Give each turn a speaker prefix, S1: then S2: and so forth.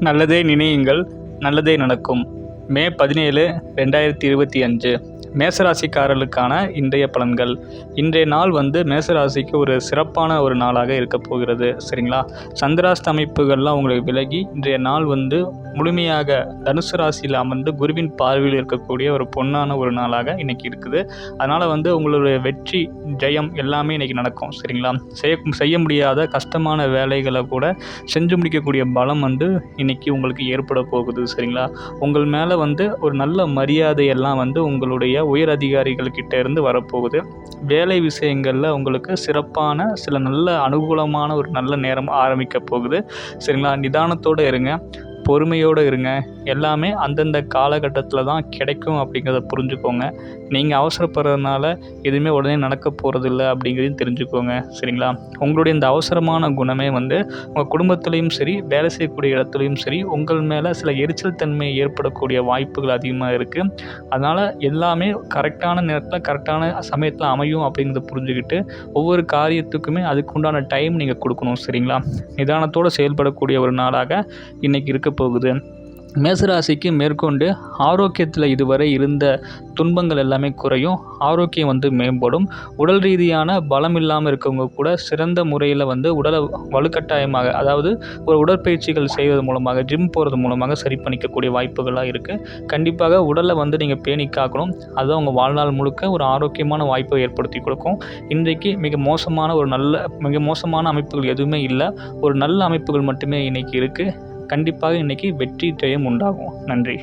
S1: நல்லதே நினையுங்கள் நல்லதே நடக்கும். மே பதினேழு ரெண்டாயிரத்தி இருபத்தி அஞ்சு. மேசராசிக்காரர்களுக்கான இன்றைய பலன்கள். இன்றைய நாள் வந்து மேசராசிக்கு ஒரு சிறப்பான ஒரு நாளாக இருக்க போகிறது. சரிங்களா? சந்திராஸ்த அமைப்புகள்லாம் உங்களுக்கு விலகி இன்றைய நாள் வந்து முழுமையாக தனுசு ராசியில் அமர்ந்து குருவின் பார்வையில் இருக்கக்கூடிய ஒரு பொன்னான ஒரு நாளாக இன்றைக்கி இருக்குது. அதனால் வந்து உங்களுடைய வெற்றி ஜெயம் எல்லாமே இன்றைக்கி நடக்கும். சரிங்களா? செய்ய செய்ய முடியாத கஷ்டமான வேலைகளை கூட செஞ்சு முடிக்கக்கூடிய பலம் வந்து இன்றைக்கி உங்களுக்கு ஏற்பட போகுது. சரிங்களா? உங்கள் மேலே வந்து ஒரு நல்ல மரியாதையெல்லாம் வந்து உங்களுடைய உயர் அதிகாரிகள்கிட்ட இருந்து வரப்போகுது. வேலை விஷயங்களில் உங்களுக்கு சிறப்பான சில நல்ல அனுகூலமான ஒரு நல்ல நேரம் ஆரம்பிக்க போகுது. சரிங்களா? நிதானத்தோடு இருங்க. பொறுமையோடு இருங்க. எல்லாமே அந்தந்த காலகட்டத்தில் தான் கிடைக்கும் அப்படிங்கிறத புரிஞ்சுக்கோங்க. நீங்கள் அவசரப்படுறதுனால எதுவுமே உடனே நடக்க போகிறதில்ல அப்படிங்கிறதையும் தெரிஞ்சுக்கோங்க. சரிங்களா? உங்களுடைய இந்த அவசரமான குணமே வந்து உங்கள் குடும்பத்துலேயும் சரி வேலை செய்யக்கூடிய இடத்துலையும் சரி உங்கள் மேலே சில எரிச்சல் தன்மை ஏற்படக்கூடிய வாய்ப்புகள் அதிகமாக இருக்குது அதனால் எல்லாமே கரெக்டான நேரத்தில் கரெக்டான சமயத்தில் அமையும் அப்படிங்கிறத புரிஞ்சுக்கிட்டு ஒவ்வொரு காரியத்துக்குமே அதுக்குண்டான டைம் நீங்கள் கொடுக்கணும். சரிங்களா? நிதானத்தோடு செயல்படக்கூடிய ஒரு நாளாக இன்றைக்கி இருக்க போகுது. மேசராசிக்கு மேற்கொண்டு ஆரோக்கியத்தில் இதுவரை இருந்த துன்பங்கள் எல்லாமே குறையும். ஆரோக்கியம் வந்து மேம்படும். உடல் ரீதியான பலம் இல்லாமல் இருக்கவங்க கூட சிறந்த முறையில் வந்து உடலை வலுக்கட்டாயமாக அதாவது ஒரு உடற்பயிற்சிகள் செய்வது மூலமாக ஜிம் போகிறது மூலமாக சரி பண்ணிக்கக்கூடிய வாய்ப்புகளாக இருக்குது கண்டிப்பாக உடலை வந்து நீங்கள் பேணி காக்கணும். அதுதான் உங்கள் வாழ்நாள் முழுக்க ஒரு ஆரோக்கியமான வாய்ப்பை ஏற்படுத்தி கொடுக்கும். இன்றைக்கு மிக மோசமான ஒரு நல்ல மிக மோசமான அமைப்புகள் எதுவுமே இல்லை. ஒரு நல்ல அமைப்புகள் மட்டுமே இன்றைக்கி இருக்குது கண்டிப்பாக இன்றைக்கி வெற்றி ஜெயம் உண்டாகும். நன்றி.